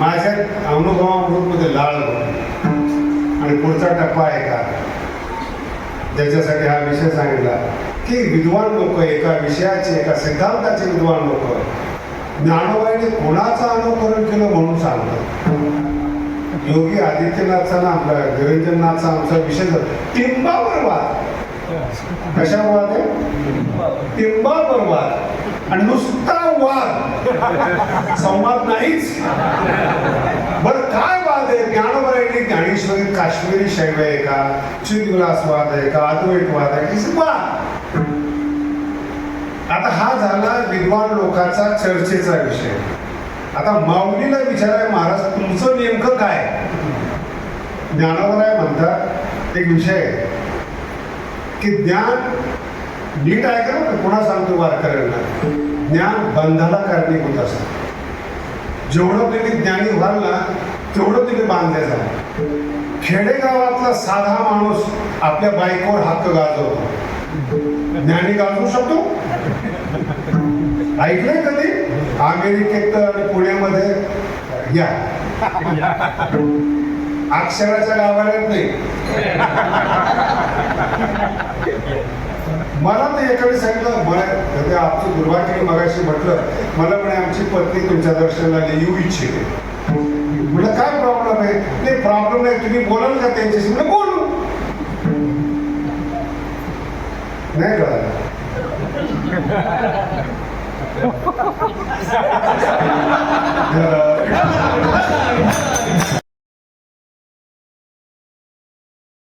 माझ्या अनुभवामध्ये लाळ आणि पुढचा टप्पा आहे का? ज्याच्यासाठी हा विषय सांगितला की विद्वान लोक एका विषयाचे एका सिद्धांताचे विद्वान लोक ज्ञानोबाईने कोणाचं अनुकरण केलं म्हणून सांगतात. योगी आदित्यनाथचा ना आपला निरंजननाथचा आमचा विषय जो- टिंबावर वाद. कशा वाद आहे? टिंबावर वाद. आणि नुसता वाद. संवाद नाहीच बर काय वाद आहे ज्ञानोबाईने ज्ञानेश्वरी काश्मीरी शैव आहे का? चिदविलासवाद आहे का? अद्वैतवाद आहे? की वाद आता हा झाला विद्वान लोकांचा चर्चेचा विषय. आता माऊलीला विचाराय महाराज तुमचं नेमकं काय ज्ञानावराय म्हणतात एक विषय की ज्ञान नीट आहे ना पुन्हा सांगतो वारकऱ्यांना? ज्ञान बंधाला कारणीभूत असतं. जेवढं तुम्ही ज्ञानी व्हाल ना तेवढं तिथे बांधले जा खेडेगावातला साधा माणूस आपल्या बाईकवर हक्क गाजवतो. ज्ञानी गाजवू शकतो? ऐकलंय कधी? अमेरिकेत आणि पुण्यामध्ये या. अक्षराच्या गावाला नाही. मला तर एकाने सांगितलं मला ते आमचं दुर्भाग्य मगाशी म्हटलं मला म्हणे आमची पत्नी तुमच्या दर्शनाला येऊ इच्छिते. म्हटलं काय प्रॉब्लेम आहे? नाही प्रॉब्लेम नाही तुम्ही बोलाल का त्यांच्याशी? म्हणजे बोलू. नाही कळालं.